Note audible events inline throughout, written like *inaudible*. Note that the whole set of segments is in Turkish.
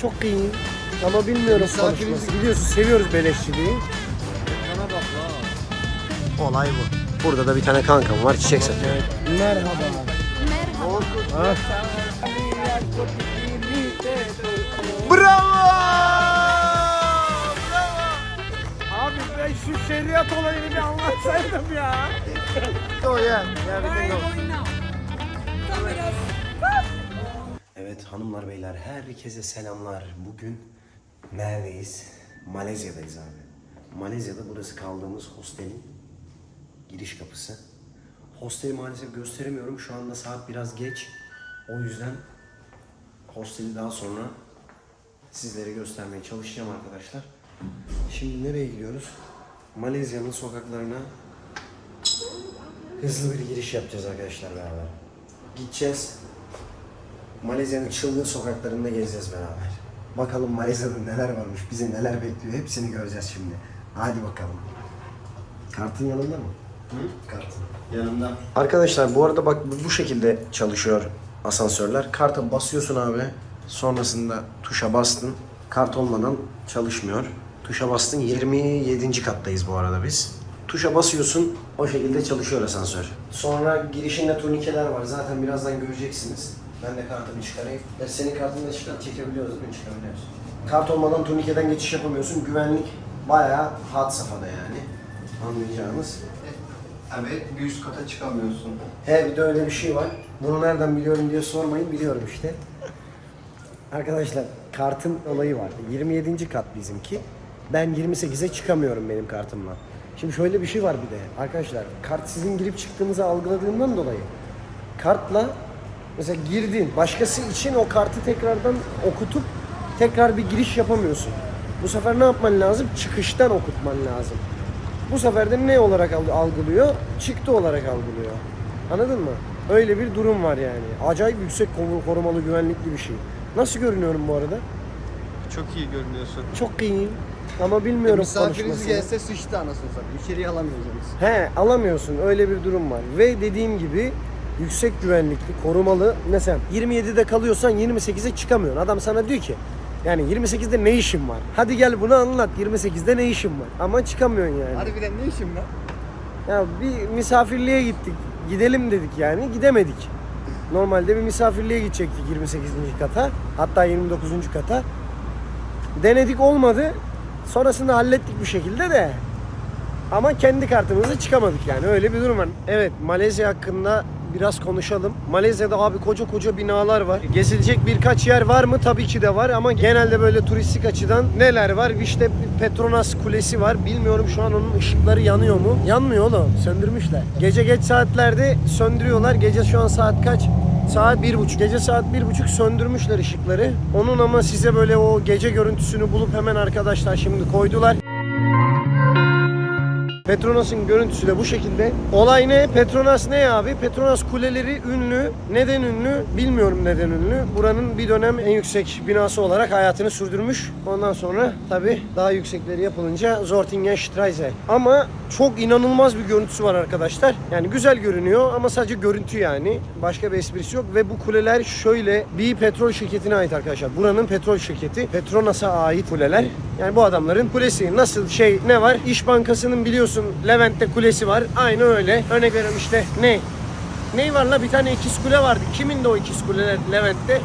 Çok iyi. Ama bilmiyorum Misafiriz- konuşması. Biliyorsun seviyoruz beleşçiliği. Ekrana bak la. Olay bu. Burada da bir tane kankam var çiçek satıyor. Merhaba. Ha? Bravo! Bravo! Abi ben şu şeriat olayını bir anlatsaydım ya. o ya. ya bir de Evet hanımlar beyler herkese selamlar. Bugün neredeyiz? Malezya'dayız abi. Malezya'da burası kaldığımız hostelin giriş kapısı. Hosteli maalesef gösteremiyorum. Şu anda saat biraz geç. O yüzden hosteli daha sonra sizlere göstermeye çalışacağım arkadaşlar. Şimdi nereye gidiyoruz? Malezya'nın sokaklarına hızlı bir giriş yapacağız arkadaşlar beraber. Gideceğiz. Malezya'nın çılgın sokaklarında gezeceğiz beraber. Bakalım Malezya'da neler varmış, bizi neler bekliyor hepsini göreceğiz şimdi. Hadi bakalım. Kartın yanında mı? Hı? Kartın. Yanımda. Arkadaşlar bu arada bak bu- şekilde çalışıyor asansörler. Karta basıyorsun abi. Sonrasında tuşa bastın. Kart olmadan çalışmıyor. Tuşa bastın 27. kattayız bu arada biz. Tuşa basıyorsun o şekilde çalışıyor asansör. Sonra girişinde turnikeler var. Zaten birazdan göreceksiniz. Ben de kartımı çıkarayım. Ya senin kartını da çıkar çekebiliyoruz değil mi? Çıkabiliyoruz. Kart olmadan turnikeden geçiş yapamıyorsun. Güvenlik bayağı had safhada yani. Anlayacağınız. Evet, bir üst kata çıkamıyorsun. He bir de öyle bir şey var. Bunu nereden biliyorum diye sormayın biliyorum işte. Arkadaşlar kartın olayı var. 27. kat bizimki. Ben 28'e çıkamıyorum benim kartımla. Şimdi şöyle bir şey var bir de. Arkadaşlar kart sizin girip çıktığınızı algıladığından dolayı kartla mesela girdin başkası için o kartı tekrardan okutup tekrar bir giriş yapamıyorsun. Bu sefer ne yapman lazım? Çıkıştan okutman lazım. Bu sefer de ne olarak alg- algılıyor? Çıktı olarak algılıyor. Anladın mı? Öyle bir durum var yani. Acayip yüksek koru- korumalı güvenlikli bir şey. Nasıl görünüyorum bu arada? Çok iyi görünüyorsun. Çok iyiyim. Ama bilmiyorum Misafiriniz konuşmasını. gelse sıçtı anasını satayım. İçeriye alamayacaksınız. He alamıyorsun öyle bir durum var. Ve dediğim gibi yüksek güvenlikli, korumalı. Mesela 27'de kalıyorsan 28'e çıkamıyorsun. Adam sana diyor ki yani 28'de ne işin var? Hadi gel bunu anlat. 28'de ne işin var? Ama çıkamıyorsun yani. Harbiden ne işin var? Ya bir misafirliğe gittik. Gidelim dedik yani. Gidemedik. Normalde bir misafirliğe gidecektik 28. kata. Hatta 29. kata. Denedik olmadı. Sonrasında hallettik bir şekilde de. Ama kendi kartımızı çıkamadık yani. Öyle bir durum var. Evet Malezya hakkında biraz konuşalım. Malezya'da abi koca koca binalar var. Gezilecek birkaç yer var mı? Tabii ki de var ama genelde böyle turistik açıdan neler var? İşte Petronas Kulesi var. Bilmiyorum şu an onun ışıkları yanıyor mu? Yanmıyor oğlum. Söndürmüşler. Gece geç saatlerde söndürüyorlar. Gece şu an saat kaç? Saat bir buçuk. Gece saat bir buçuk söndürmüşler ışıkları. Onun ama size böyle o gece görüntüsünü bulup hemen arkadaşlar şimdi koydular. Petronas'ın görüntüsü de bu şekilde. Olay ne? Petronas ne abi? Petronas kuleleri ünlü. Neden ünlü? Bilmiyorum neden ünlü. Buranın bir dönem en yüksek binası olarak hayatını sürdürmüş. Ondan sonra tabi daha yüksekleri yapılınca Zortingenstraße. Ama çok inanılmaz bir görüntüsü var arkadaşlar. Yani güzel görünüyor ama sadece görüntü yani. Başka bir esprisi yok ve bu kuleler şöyle bir petrol şirketine ait arkadaşlar. Buranın petrol şirketi Petronas'a ait kuleler. Yani bu adamların kulesi. Nasıl şey ne var? İş Bankası'nın biliyorsun Levent'te kulesi var. Aynı öyle. Örnek veriyorum işte ne? Ney var la bir tane ikiz kule vardı. Kimin de o ikiz kuleler Levent'te?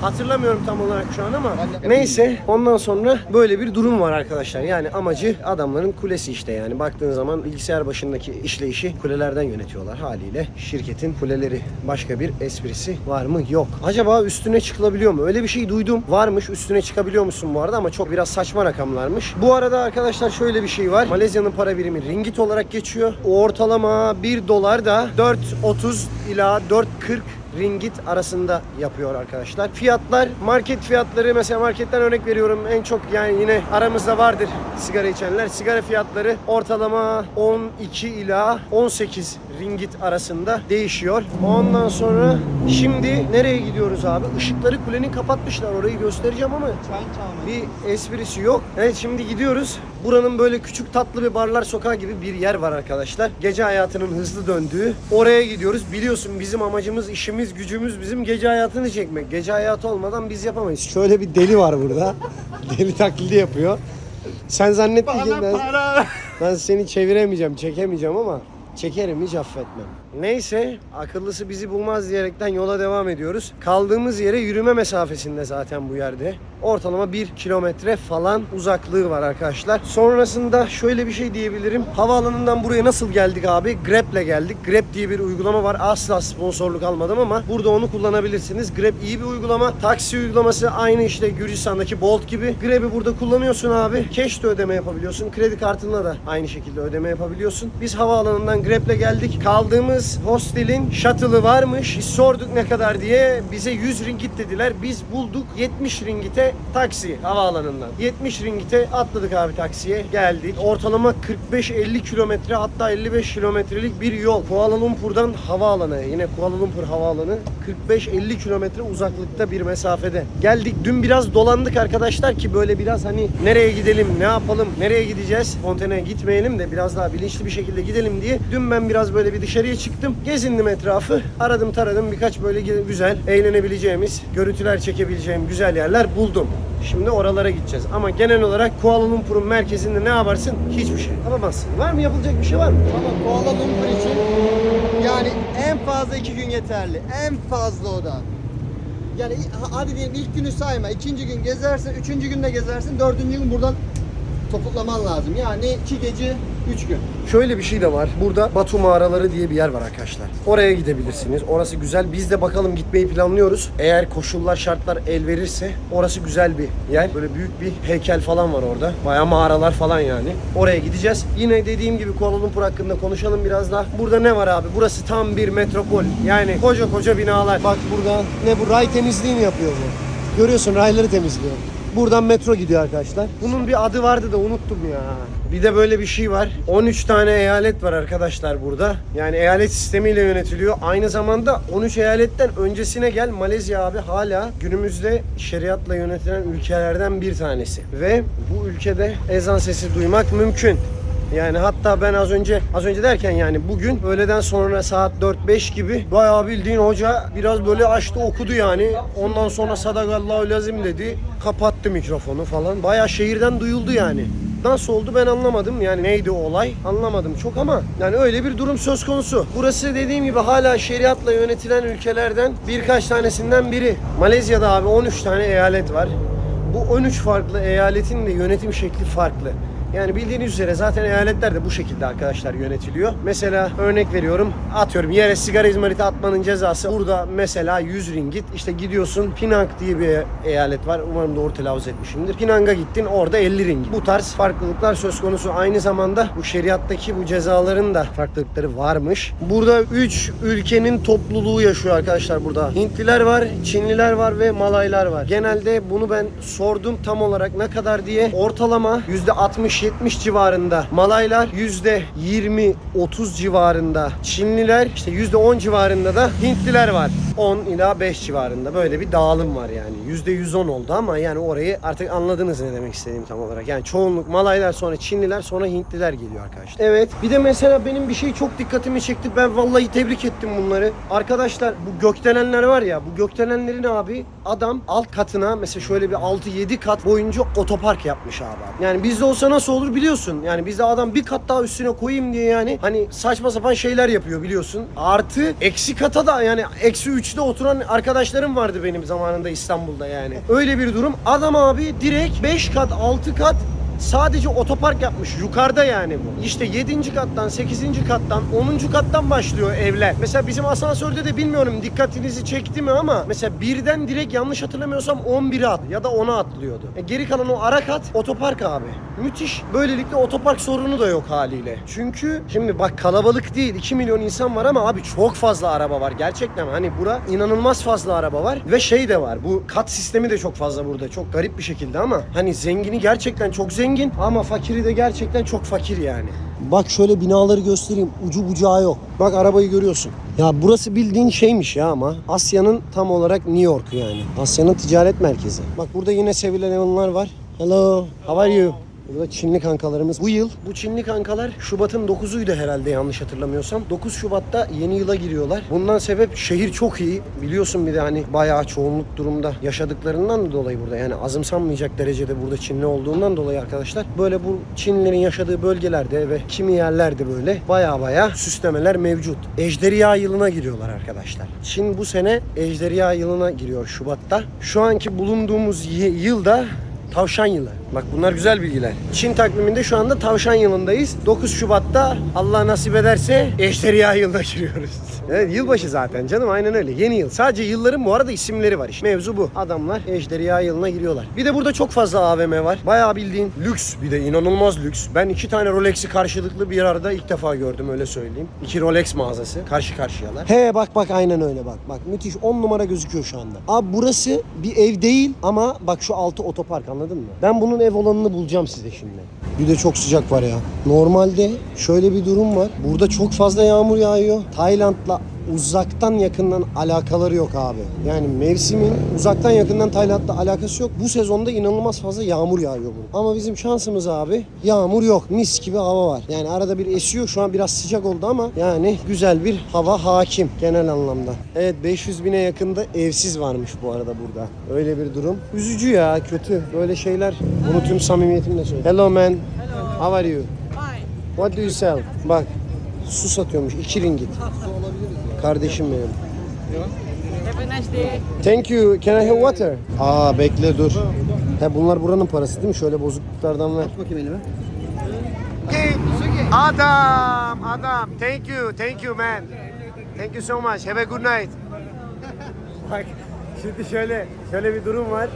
Hatırlamıyorum tam olarak şu an ama neyse ondan sonra böyle bir durum var arkadaşlar. Yani amacı adamların kulesi işte yani baktığın zaman bilgisayar başındaki işleyişi kulelerden yönetiyorlar haliyle. Şirketin kuleleri başka bir esprisi var mı? Yok. Acaba üstüne çıkılabiliyor mu? Öyle bir şey duydum. Varmış üstüne çıkabiliyor musun bu arada ama çok biraz saçma rakamlarmış. Bu arada arkadaşlar şöyle bir şey var. Malezya'nın para birimi ringgit olarak geçiyor. O ortalama 1 dolar da 4.30 ila 4.40 ringgit arasında yapıyor arkadaşlar. Fiyatlar market fiyatları mesela marketten örnek veriyorum en çok yani yine aramızda vardır sigara içenler. Sigara fiyatları ortalama 12 ila 18 ringgit arasında değişiyor. Ondan sonra şimdi nereye gidiyoruz abi? Işıkları kulenin kapatmışlar. Orayı göstereceğim ama bir esprisi yok. Evet şimdi gidiyoruz. Buranın böyle küçük tatlı bir barlar sokağı gibi bir yer var arkadaşlar. Gece hayatının hızlı döndüğü. Oraya gidiyoruz. Biliyorsun bizim amacımız işimiz gücümüz bizim gece hayatını çekmek. Gece hayatı olmadan biz yapamayız. Şöyle bir deli var burada. *laughs* deli taklidi yapıyor. Sen zannettin ki ben, ben seni çeviremeyeceğim, çekemeyeceğim ama çekerim hiç affetmem. Neyse akıllısı bizi bulmaz diyerekten yola devam ediyoruz. Kaldığımız yere yürüme mesafesinde zaten bu yerde. Ortalama bir kilometre falan uzaklığı var arkadaşlar. Sonrasında şöyle bir şey diyebilirim. Havaalanından buraya nasıl geldik abi? Grab'le geldik. Grab diye bir uygulama var. Asla sponsorluk almadım ama burada onu kullanabilirsiniz. Grab iyi bir uygulama. Taksi uygulaması aynı işte Gürcistan'daki Bolt gibi. Grab'i burada kullanıyorsun abi. Cash de ödeme yapabiliyorsun. Kredi kartınla da aynı şekilde ödeme yapabiliyorsun. Biz havaalanından Grab'le geldik. Kaldığımız hostelin shuttle'ı varmış. Biz sorduk ne kadar diye. Bize 100 ringgit dediler. Biz bulduk 70 ringgite taksi havaalanından. 70 ringgite atladık abi taksiye. Geldik. Ortalama 45-50 kilometre hatta 55 kilometrelik bir yol. Kuala Lumpur'dan havaalanı. Yine Kuala Lumpur havaalanı 45-50 kilometre uzaklıkta bir mesafede. Geldik. Dün biraz dolandık arkadaşlar ki böyle biraz hani nereye gidelim, ne yapalım, nereye gideceğiz? Fontaine gitmeyelim de biraz daha bilinçli bir şekilde gidelim diye. Dün ben biraz böyle bir dışarıya çıktım. Gezindim etrafı. Aradım taradım birkaç böyle güzel eğlenebileceğimiz, görüntüler çekebileceğim güzel yerler buldum. Şimdi oralara gideceğiz. Ama genel olarak Kuala Lumpur'un merkezinde ne yaparsın? Hiçbir şey yapamazsın. Var mı yapılacak bir şey var mı? Ama Kuala Lumpur için yani en fazla iki gün yeterli. En fazla o da. Yani ha- hadi diyelim ilk günü sayma. ikinci gün gezersin, üçüncü günde gezersin, dördüncü gün buradan topuklaman lazım. Yani iki gece, üç gün. Şöyle bir şey de var. Burada Batu Mağaraları diye bir yer var arkadaşlar. Oraya gidebilirsiniz. Orası güzel. Biz de bakalım gitmeyi planlıyoruz. Eğer koşullar, şartlar el verirse orası güzel bir yer. Böyle büyük bir heykel falan var orada. Bayağı mağaralar falan yani. Oraya gideceğiz. Yine dediğim gibi Kuala Lumpur hakkında konuşalım biraz daha. Burada ne var abi? Burası tam bir metropol. Yani koca koca binalar. Bak burada ne bu ray temizliği mi yapıyor bu? Görüyorsun rayları temizliyor. Buradan metro gidiyor arkadaşlar. Bunun bir adı vardı da unuttum ya. Bir de böyle bir şey var. 13 tane eyalet var arkadaşlar burada. Yani eyalet sistemiyle yönetiliyor. Aynı zamanda 13 eyaletten öncesine gel Malezya abi hala günümüzde şeriatla yönetilen ülkelerden bir tanesi. Ve bu ülkede ezan sesi duymak mümkün. Yani hatta ben az önce az önce derken yani bugün öğleden sonra saat 4-5 gibi bayağı bildiğin hoca biraz böyle açtı okudu yani. Ondan sonra sadakallahu lazim dedi. Kapattı mikrofonu falan. Bayağı şehirden duyuldu yani. Nasıl oldu ben anlamadım. Yani neydi o olay anlamadım çok ama yani öyle bir durum söz konusu. Burası dediğim gibi hala şeriatla yönetilen ülkelerden birkaç tanesinden biri. Malezya'da abi 13 tane eyalet var. Bu 13 farklı eyaletin de yönetim şekli farklı. Yani bildiğiniz üzere zaten eyaletler de bu şekilde arkadaşlar yönetiliyor. Mesela örnek veriyorum atıyorum yere sigara izmariti atmanın cezası burada mesela 100 ringgit. İşte gidiyorsun Pinang diye bir eyalet var. Umarım doğru telaffuz etmişimdir. Pinang'a gittin orada 50 ringgit. Bu tarz farklılıklar söz konusu. Aynı zamanda bu şeriattaki bu cezaların da farklılıkları varmış. Burada 3 ülkenin topluluğu yaşıyor arkadaşlar burada. Hintliler var, Çinliler var ve Malaylar var. Genelde bunu ben sordum tam olarak ne kadar diye. Ortalama %60-70 civarında Malaylar, %20-30 civarında Çinliler, işte %10 civarında da Hintliler var. 10 ila 5 civarında böyle bir dağılım var yani. %110 oldu ama yani orayı artık anladınız ne demek istediğim tam olarak. Yani çoğunluk Malaylar sonra Çinliler sonra Hintliler geliyor arkadaşlar. Evet bir de mesela benim bir şey çok dikkatimi çekti. Ben vallahi tebrik ettim bunları. Arkadaşlar bu gökdelenler var ya bu gökdelenlerin abi adam alt katına mesela şöyle bir 6-7 kat boyunca otopark yapmış abi. Yani bizde olsa nasıl olur biliyorsun. Yani bizde adam bir kat daha üstüne koyayım diye yani hani saçma sapan şeyler yapıyor biliyorsun. Artı eksi kata da yani eksi 3'te oturan arkadaşlarım vardı benim zamanında İstanbul'da yani. Öyle bir durum. Adam abi direkt 5 kat 6 kat Sadece otopark yapmış yukarıda yani bu. İşte 7. kattan, 8. kattan, 10. kattan başlıyor evler. Mesela bizim asansörde de bilmiyorum dikkatinizi çekti mi ama mesela birden direkt yanlış hatırlamıyorsam 11'e at ya da 10'a atlıyordu. E geri kalan o ara kat otopark abi. Müthiş. Böylelikle otopark sorunu da yok haliyle. Çünkü şimdi bak kalabalık değil 2 milyon insan var ama abi çok fazla araba var. Gerçekten hani bura inanılmaz fazla araba var ve şey de var. Bu kat sistemi de çok fazla burada. Çok garip bir şekilde ama hani zengini gerçekten çok zengin ama fakiri de gerçekten çok fakir yani. Bak şöyle binaları göstereyim. Ucu bucağı yok. Bak arabayı görüyorsun. Ya burası bildiğin şeymiş ya ama Asya'nın tam olarak New York yani. Asya'nın ticaret merkezi. Bak burada yine 7-Eleven'lar var. Hello, how are you? Burada Çinli kankalarımız. Bu yıl bu Çinli kankalar Şubat'ın 9'uydu herhalde yanlış hatırlamıyorsam. 9 Şubat'ta yeni yıla giriyorlar. Bundan sebep şehir çok iyi. Biliyorsun bir de hani bayağı çoğunluk durumda yaşadıklarından da dolayı burada. Yani azımsanmayacak derecede burada Çinli olduğundan dolayı arkadaşlar. Böyle bu Çinlilerin yaşadığı bölgelerde ve kimi yerlerde böyle baya baya süslemeler mevcut. Ejderha yılına giriyorlar arkadaşlar. Çin bu sene ejderha yılına giriyor Şubat'ta. Şu anki bulunduğumuz yılda Tavşan yılı. Bak bunlar güzel bilgiler. Çin takviminde şu anda tavşan yılındayız. 9 Şubat'ta Allah nasip ederse ejderha yılına giriyoruz. *laughs* Evet yılbaşı zaten canım aynen öyle. Yeni yıl. Sadece yılların bu arada isimleri var işte. Mevzu bu. Adamlar ejderha yılına giriyorlar. Bir de burada çok fazla AVM var. Bayağı bildiğin lüks. Bir de inanılmaz lüks. Ben iki tane Rolex'i karşılıklı bir arada ilk defa gördüm öyle söyleyeyim. İki Rolex mağazası. Karşı karşıyalar. He bak bak aynen öyle bak. Bak müthiş 10 numara gözüküyor şu anda. Abi burası bir ev değil ama bak şu altı otopark anladın mı? Ben bunun ev olanını bulacağım size şimdi. Bir de çok sıcak var ya. Normalde şöyle bir durum var. Burada çok fazla yağmur yağıyor. Tayland'la uzaktan yakından alakaları yok abi. Yani mevsimin uzaktan yakından Tayland'la alakası yok. Bu sezonda inanılmaz fazla yağmur yağıyor bunun. Ama bizim şansımız abi yağmur yok. Mis gibi hava var. Yani arada bir esiyor. Şu an biraz sıcak oldu ama yani güzel bir hava hakim genel anlamda. Evet 500 bine yakında evsiz varmış bu arada burada. Öyle bir durum. Üzücü ya kötü. Böyle şeyler bunu tüm samimiyetimle söylüyorum. Hello man. How are you? Fine. What do you sell? Bak su satıyormuş 2 ringit. Kardeşim benim. Thank you. Can I have water? Aa bekle dur. He bunlar buranın parası değil mi? Şöyle bozukluklardan ver. Aç bakayım elime. Adam, adam. Thank you, thank you man. Thank you so much. Have a good night. Bak şimdi şöyle şöyle bir durum var.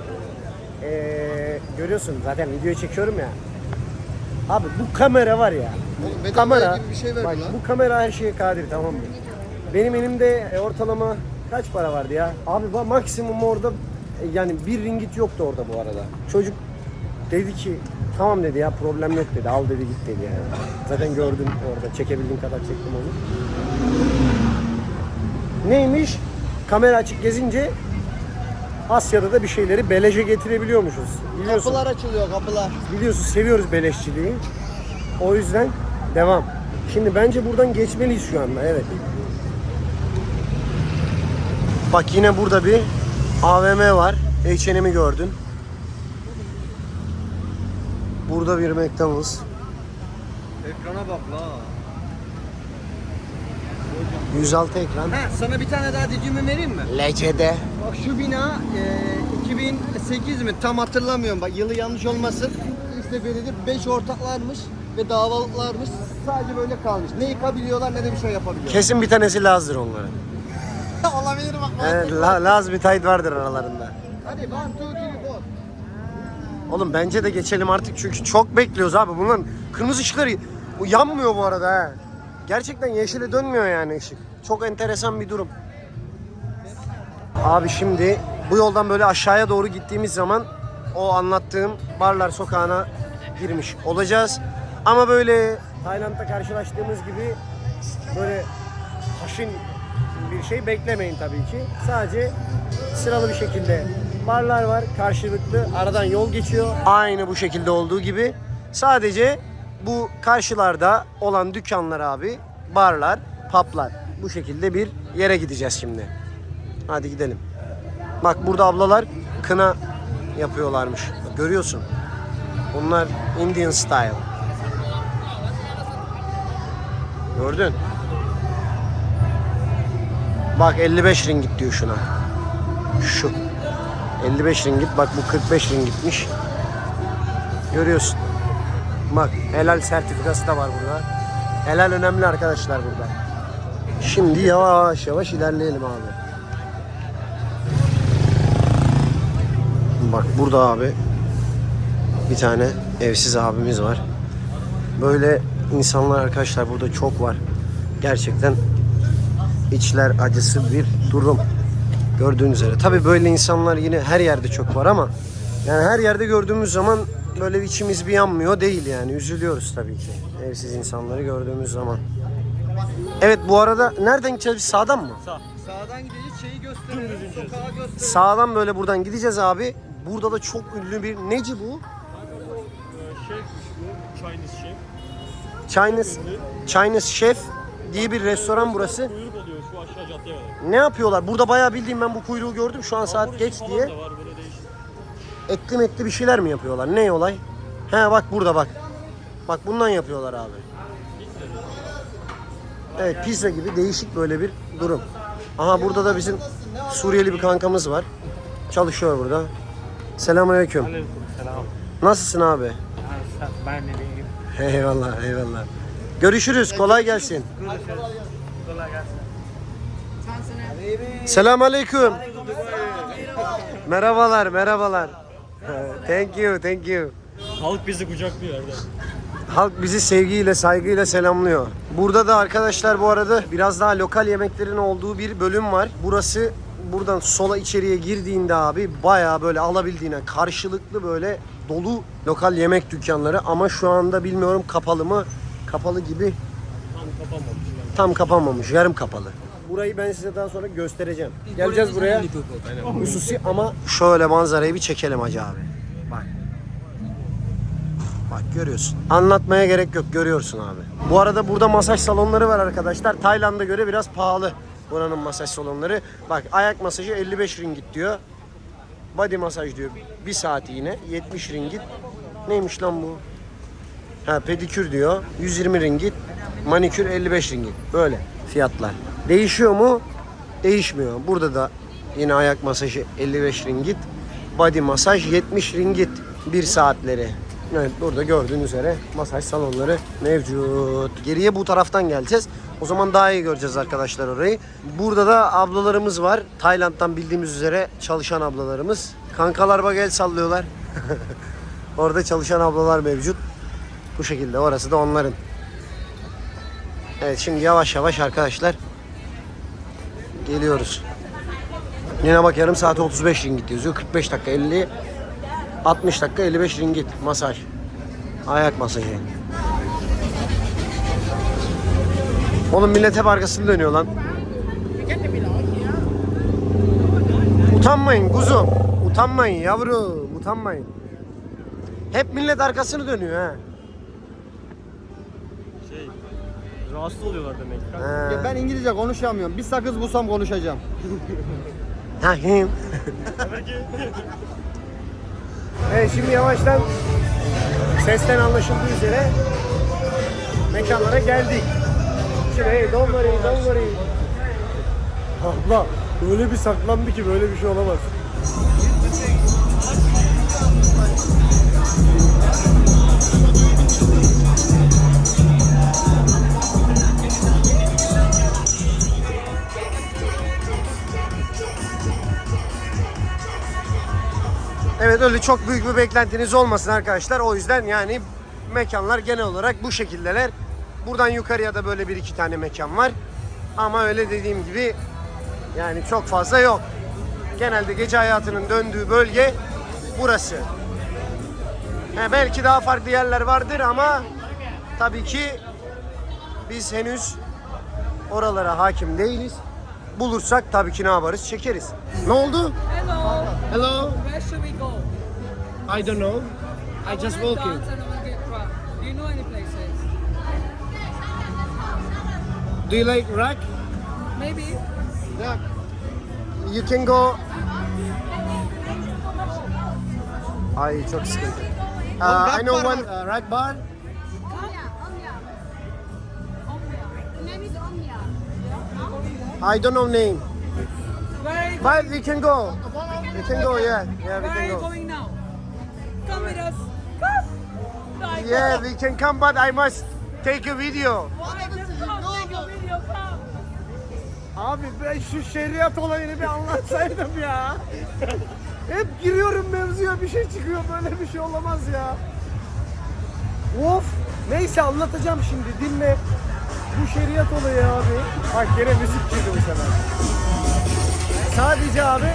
Ee, görüyorsun zaten videoyu çekiyorum ya. Abi bu kamera var ya. Bedava kamera. gibi bir şey verdi bak lan. bu kamera her şeye kadir tamam mı? Benim elimde e, ortalama kaç para vardı ya? Abi bak maksimum orada e, yani bir ringit yoktu orada bu arada. Çocuk dedi ki tamam dedi ya problem yok dedi al dedi git dedi yani. Zaten gördüm orada çekebildiğim kadar çektim onu. Neymiş? Kamera açık gezince Asya'da da bir şeyleri beleşe getirebiliyormuşuz. Biliyorsun. Kapılar açılıyor kapılar. Biliyorsun seviyoruz beleşçiliği. O yüzden devam. Şimdi bence buradan geçmeliyiz şu anda evet. Bak yine burada bir AVM var. H&M'i gördün. Burada bir McDonald's. Ekrana bak la. 106 ekran. Ha, sana bir tane daha dicimi vereyim mi? LCD. Bak şu bina e, 2008 mi tam hatırlamıyorum bak yılı yanlış olmasın. İlk seferinde 5 ortaklarmış ve davalıklarmış sadece böyle kalmış. Ne yıkabiliyorlar ne de bir şey yapabiliyorlar. Kesin bir tanesi Laz'dır onların. *laughs* Olabilir bak. Evet, La- Laz bir tayt vardır aralarında. Hadi 1, 2, 3, 4. Oğlum bence de geçelim artık çünkü çok bekliyoruz abi. Bunların kırmızı ışıkları yanmıyor bu arada ha. Gerçekten yeşile dönmüyor yani ışık. Çok enteresan bir durum. Abi şimdi bu yoldan böyle aşağıya doğru gittiğimiz zaman o anlattığım barlar sokağına girmiş olacağız. Ama böyle Tayland'da karşılaştığımız gibi böyle haşin bir şey beklemeyin tabii ki. Sadece sıralı bir şekilde barlar var karşılıklı aradan yol geçiyor. Aynı bu şekilde olduğu gibi. Sadece bu karşılarda olan dükkanlar abi, barlar, publar. Bu şekilde bir yere gideceğiz şimdi. Hadi gidelim. Bak burada ablalar kına yapıyorlarmış. Bak, görüyorsun. Bunlar Indian style. Gördün? Bak 55 ringgit diyor şuna. Şu. 55 ringgit. Bak bu 45 ringgitmiş. Görüyorsun. Bak helal sertifikası da var burada. Helal önemli arkadaşlar burada. Şimdi yavaş yavaş ilerleyelim abi. Bak burada abi bir tane evsiz abimiz var. Böyle insanlar arkadaşlar burada çok var. Gerçekten içler acısı bir durum. Gördüğünüz üzere. Tabii böyle insanlar yine her yerde çok var ama yani her yerde gördüğümüz zaman böyle içimiz bir yanmıyor değil yani. Üzülüyoruz tabii ki. Evsiz insanları gördüğümüz zaman. Evet bu arada nereden gideceğiz biz sağdan mı? Sağdan gideceğiz şeyi gösterelim. Sokağa gösterelim. Sağdan böyle buradan gideceğiz abi. Burada da çok ünlü bir neci bu? Şefmiş bu. Chinese şef. Chinese, Chinese Chef diye bir restoran burası. Kuyruk oluyor şu aşağı caddeye kadar. Ne yapıyorlar? Burada bayağı bildiğim ben bu kuyruğu gördüm. Şu an saat geç diye. Da var. Etli metli bir şeyler mi yapıyorlar? Ne olay? He bak burada bak. Bak bundan yapıyorlar abi. Evet pizza gibi değişik böyle bir durum. Aha burada da bizim Suriyeli bir kankamız var. Çalışıyor burada. Selamünaleyküm. Selam. Nasılsın abi? Ben de değilim. Eyvallah eyvallah. Görüşürüz. Kolay gelsin. Kolay gelsin. Selamünaleyküm. Merhabalar, merhabalar. *laughs* Thank you, thank you. Halk bizi kucaklıyor Erdem. Halk bizi sevgiyle, saygıyla selamlıyor. Burada da arkadaşlar bu arada biraz daha lokal yemeklerin olduğu bir bölüm var. Burası buradan sola içeriye girdiğinde abi bayağı böyle alabildiğine karşılıklı böyle dolu lokal yemek dükkanları ama şu anda bilmiyorum kapalı mı? Kapalı gibi Tam kapanmamış. Tam kapanmamış, yarım kapalı. Burayı ben size daha sonra göstereceğim. Geleceğiz buraya. Hususi ama şöyle manzarayı bir çekelim hacı abi. Bak. Bak görüyorsun. Anlatmaya gerek yok görüyorsun abi. Bu arada burada masaj salonları var arkadaşlar. Tayland'a göre biraz pahalı buranın masaj salonları. Bak ayak masajı 55 ringgit diyor. Body masaj diyor. Bir saati yine 70 ringgit. Neymiş lan bu? Ha pedikür diyor. 120 ringgit. Manikür 55 ringgit. Böyle fiyatlar. Değişiyor mu? Değişmiyor. Burada da yine ayak masajı 55 ringgit. Body masaj 70 ringgit. Bir saatleri. Evet burada gördüğünüz üzere masaj salonları mevcut. Geriye bu taraftan geleceğiz. O zaman daha iyi göreceğiz arkadaşlar orayı. Burada da ablalarımız var. Tayland'dan bildiğimiz üzere çalışan ablalarımız. Kankalar bak el sallıyorlar. *laughs* Orada çalışan ablalar mevcut. Bu şekilde orası da onların. Evet şimdi yavaş yavaş arkadaşlar geliyoruz. Yine bak yarım saat 35 ringgit yazıyor. 45 dakika 50 60 dakika 55 ringgit masaj. Ayak masajı. Oğlum millet hep arkasını dönüyor lan. Utanmayın kuzum. Utanmayın yavrum. Utanmayın. Hep millet arkasını dönüyor ha. Şey, rahatsız oluyorlar demek ki. Ya ben İngilizce konuşamıyorum. Bir sakız bulsam konuşacağım. *laughs* Ha, him. evet şimdi yavaştan sesten anlaşıldığı üzere mekanlara geldik. Şimdi hey don't worry, don't worry. Abla öyle bir saklandı ki böyle bir şey olamaz. Çok büyük bir beklentiniz olmasın arkadaşlar. O yüzden yani mekanlar genel olarak bu şekildeler. Buradan yukarıya da böyle bir iki tane mekan var. Ama öyle dediğim gibi yani çok fazla yok. Genelde gece hayatının döndüğü bölge burası. He, belki daha farklı yerler vardır ama tabii ki biz henüz oralara hakim değiliz. Bulursak tabii ki ne yaparız? Çekeriz. Ne oldu? Hello. Hello. Where should we go? I don't know. I just wanna walking. I wanna get crunk. Do you know any places? Do you like rack? Maybe. You can go. Ay çok sıkıntı. Uh, I know one uh, rock bar. Omnia, Omnia. Omnia. The name is Omnia. I don't know name, Where are you, but we can go. We can go. Yeah, yeah, we where are can you go. Come with us. Come. Like, Yeah, we can come, but I must take a video. Why just come? Take a video. Come. Abi ben şu şeriat olayını bir anlatsaydım ya. Hep giriyorum mevzuya bir şey çıkıyor böyle bir şey olamaz ya. Of neyse anlatacağım şimdi dinle. Bu şeriat olayı abi. Bak gene müzik girdi bu sefer. Sadece abi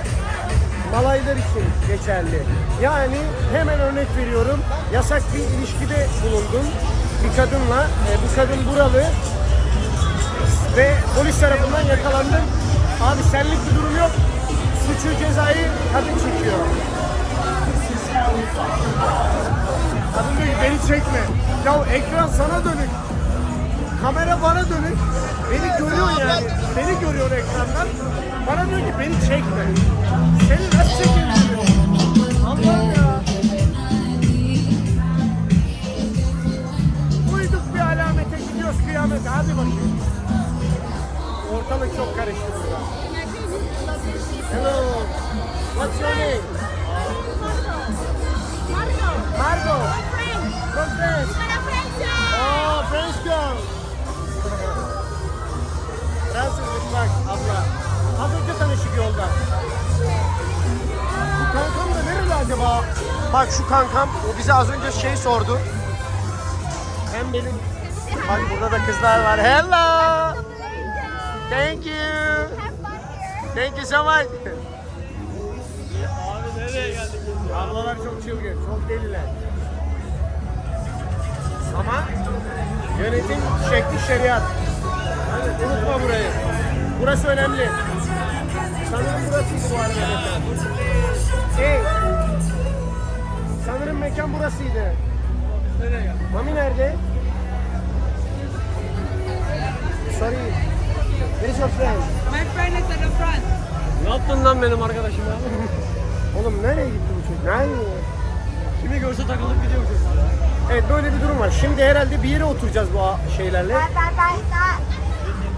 Malaylar için geçerli. Yani hemen örnek veriyorum. Yasak bir ilişkide bulundum bir kadınla. E, bu kadın buralı ve polis tarafından yakalandım. Abi senlik bir durum yok. Suçu cezayı kadın çekiyor. Kadın diyor beni çekme. Ya ekran sana dönük. Kamera bana dönük. Beni görüyor yani. Beni görüyor ekrandan. Bana diyor ki beni çekme. Seni nasıl çekebilirim? Allah'ım ya. Uyduk bir alamete gidiyoruz kıyamete. Hadi bakayım. Ortalık çok karıştı burada. Hello. What's your name? Marco. Margo. French. From France. Para Francia. Oh, French girl. Fransızmış bak abla. Az önce tanıştık yolda. Bu kankam da nerede acaba? Bak şu kankam, o bize az önce şey sordu. Hem benim... Bak burada da kızlar var. Hello. Thank you. Thank you so much. Abi nereye geldik? Ablalar çok çılgın, çok deliler. Ama yönetim şekli şeriat. Unutma burayı. Burası önemli. Sanırım burasıydı bu arada mekan. Hey. Sanırım mekan burasıydı. Mami nerede? Sorry. Where is your friend? My friend is at the front. Ne yaptın lan benim arkadaşıma? *laughs* Oğlum nereye gitti bu çocuk? Nerede? Kimi görse takılıp gidiyor çocuk. Evet böyle bir durum var. Şimdi herhalde bir yere oturacağız bu şeylerle.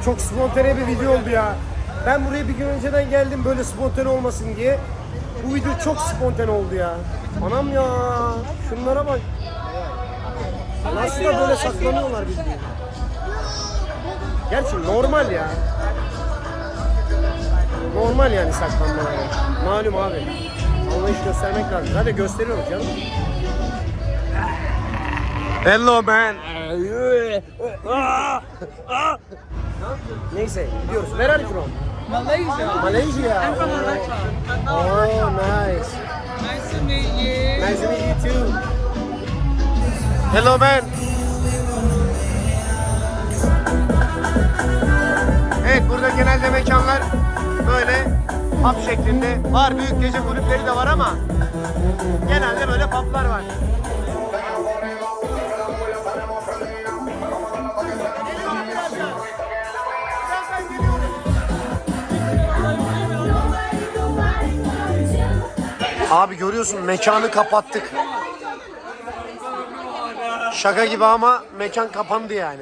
Çok spontane bir video oldu ya. Ben buraya bir gün önceden geldim böyle spontane olmasın diye. Bu video çok spontane oldu ya. Anam ya. Şunlara bak. Nasıl da böyle saklanıyorlar bildiğin. Gerçi normal ya. Normal yani saklanmaları. Malum abi. Anlayış göstermek lazım. Hadi gösteriyorum canım. Hello man. Neyse gidiyoruz. Where are you from? Malaysia. Malaysia. I'm from Malaysia. Oh nice. Nice to meet you. Nice to meet you too. Hello man. Evet burada genelde mekanlar böyle pub şeklinde. Var büyük gece kulüpleri de var ama genelde böyle publar var. Abi görüyorsun mekanı kapattık. Şaka gibi ama mekan kapandı yani.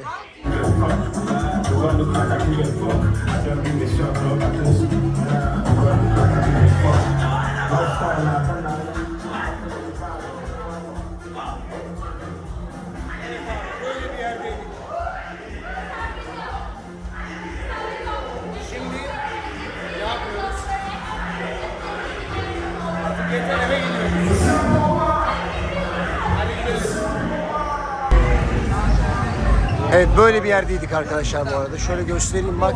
Evet böyle bir yerdeydik arkadaşlar bu arada. Şöyle göstereyim bak.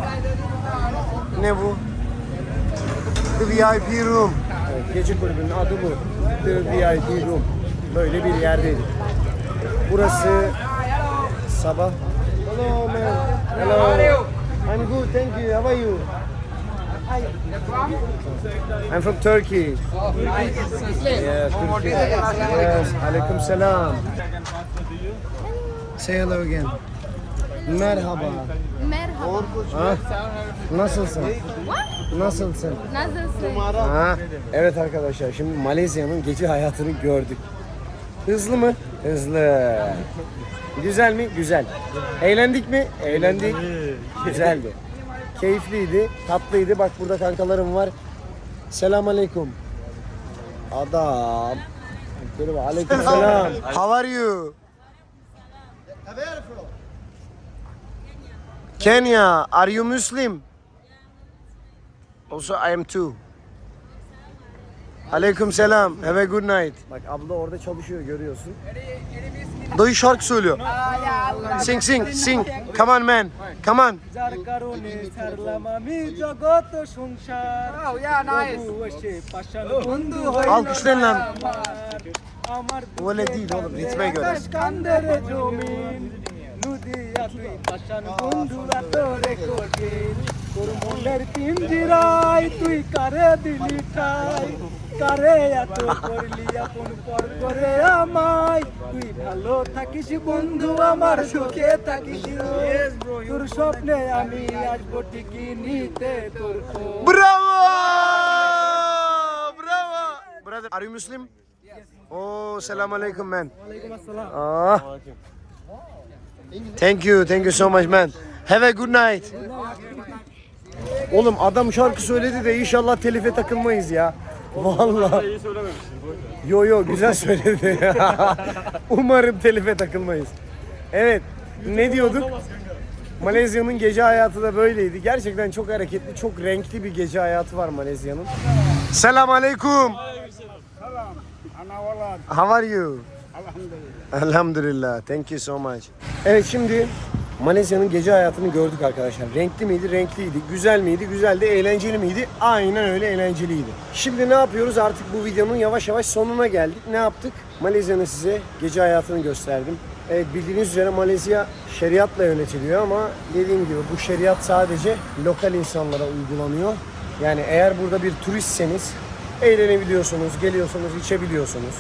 Ne bu? The VIP Room. Evet, gece kulübünün adı bu. The VIP Room. Böyle bir yerdeydik. Burası sabah. Hello man. Hello. I'm good, thank you. How are you? I'm from Turkey. Yeah, Turkey. Yes, alaikum salam. Say hello again. Merhaba. Merhaba. Ha? Nasılsın? Nasılsın? Nasılsın? Ha? Evet arkadaşlar şimdi Malezya'nın gece hayatını gördük. Hızlı mı? Hızlı. Güzel mi? Güzel. Eğlendik mi? Eğlendik. Güzeldi. Keyifliydi, tatlıydı. Bak burada kankalarım var. Selam aleyküm. Adam. Aleyküm selam. How are you? Kenya, are you Muslim? Also I am too. Aleyküm selam. Have a good night. Bak abla orada çalışıyor görüyorsun. Dayı şarkı söylüyor. Sing sing sing. Come on man. Come on. যার কারণে ছাড়লাম আমি জগত সংসার তবু এসে পাষাণ বন্ধু হয়ে Alkışlayın lan. আমার Öyle değil oğlum ritme göre. আকাশ কান্দের জমিন নদিয়া তুই পাষাণ বন্ধুরা তোরে কঠিন তোর মনের পিঞ্জিরাই তুই কারে দিলি ঠাই কারে এত করলি আপন পর করে আমায় তুই ভালো থাকিস বন্ধু আমার সুখে থাকিস তোর স্বপ্নে আমি আসব ঠিকই নিতে তোর! Bravo! Brother, are you Muslim? Oh, salam alaikum, man. Ah. Thank you, thank you so much, man. Have a good night. Oğlum adam şarkı söyledi de inşallah telife takılmayız ya. Vallahi. İyi söylememişsin. Yo yo güzel söyledi. *laughs* Umarım telife takılmayız. Evet. Ne diyorduk? Malezya'nın gece hayatı da böyleydi. Gerçekten çok hareketli, çok renkli bir gece hayatı var Malezya'nın. Selam aleyküm. How are you? Elhamdülillah. Thank you so much. Evet şimdi Malezya'nın gece hayatını gördük arkadaşlar. Renkli miydi? Renkliydi. Güzel miydi? Güzeldi. Eğlenceli miydi? Aynen öyle eğlenceliydi. Şimdi ne yapıyoruz? Artık bu videonun yavaş yavaş sonuna geldik. Ne yaptık? Malezya'nın size gece hayatını gösterdim. Evet bildiğiniz üzere Malezya şeriatla yönetiliyor ama dediğim gibi bu şeriat sadece lokal insanlara uygulanıyor. Yani eğer burada bir turistseniz eğlenebiliyorsunuz, geliyorsunuz, içebiliyorsunuz.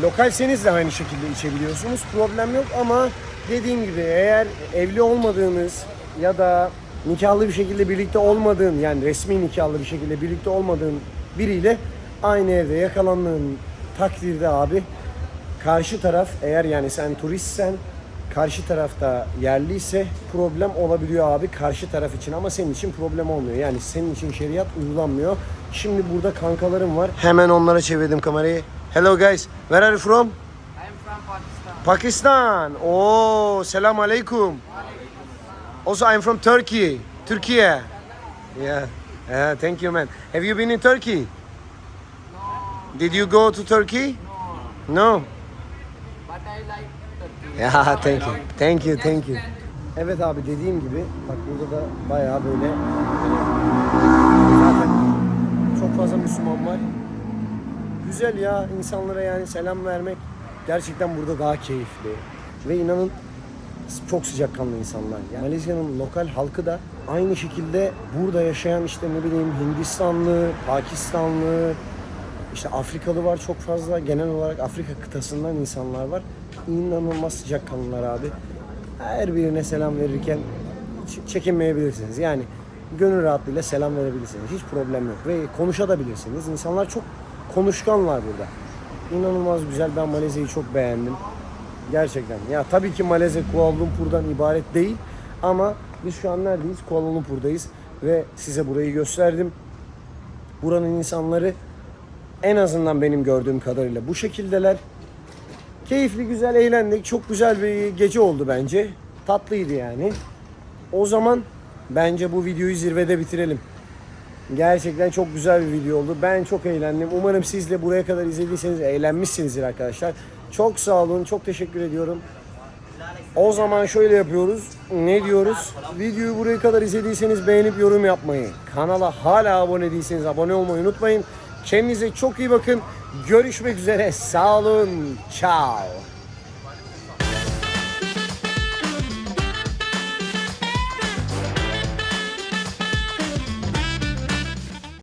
Lokalseniz de aynı şekilde içebiliyorsunuz. Problem yok ama dediğim gibi eğer evli olmadığınız ya da nikahlı bir şekilde birlikte olmadığın yani resmi nikahlı bir şekilde birlikte olmadığın biriyle aynı evde yakalandığın takdirde abi karşı taraf eğer yani sen turistsen karşı tarafta yerliyse problem olabiliyor abi karşı taraf için ama senin için problem olmuyor. Yani senin için şeriat uygulanmıyor. Şimdi burada kankalarım var. Hemen onlara çevirdim kamerayı. Hello guys. Where are you from? I'm from Pakistan. Pakistan. Oh, selam aleyküm. Also I'm from Turkey. Turkey. Yeah. Yeah, thank you man. Have you been in Turkey? No. Did you go to Turkey? No. No. Ya thank you. Thank you, thank you. Evet abi dediğim gibi bak burada da bayağı böyle zaten çok fazla Müslüman var. Güzel ya insanlara yani selam vermek gerçekten burada daha keyifli. Ve inanın çok sıcakkanlı insanlar. Yani Malezya'nın lokal halkı da aynı şekilde burada yaşayan işte ne bileyim Hindistanlı, Pakistanlı, işte Afrikalı var çok fazla. Genel olarak Afrika kıtasından insanlar var. İnanılmaz sıcakkanlılar abi. Her birine selam verirken çekinmeyebilirsiniz. Yani gönül rahatlığıyla selam verebilirsiniz. Hiç problem yok. Ve konuşabilirsiniz. İnsanlar çok konuşkanlar burada. İnanılmaz güzel. Ben Malezya'yı çok beğendim. Gerçekten. Ya tabii ki Malezya Kuala Lumpur'dan ibaret değil. Ama biz şu an neredeyiz? Kuala Lumpur'dayız. Ve size burayı gösterdim. Buranın insanları en azından benim gördüğüm kadarıyla bu şekildeler. Keyifli, güzel, eğlendik. Çok güzel bir gece oldu bence. Tatlıydı yani. O zaman bence bu videoyu zirvede bitirelim. Gerçekten çok güzel bir video oldu. Ben çok eğlendim. Umarım siz de buraya kadar izlediyseniz eğlenmişsinizdir arkadaşlar. Çok sağ olun. Çok teşekkür ediyorum. O zaman şöyle yapıyoruz. Ne diyoruz? Videoyu buraya kadar izlediyseniz beğenip yorum yapmayı. Kanala hala abone değilseniz abone olmayı unutmayın. Kendinize çok iyi bakın. Görüşmek üzere. Sağ olun. Ciao.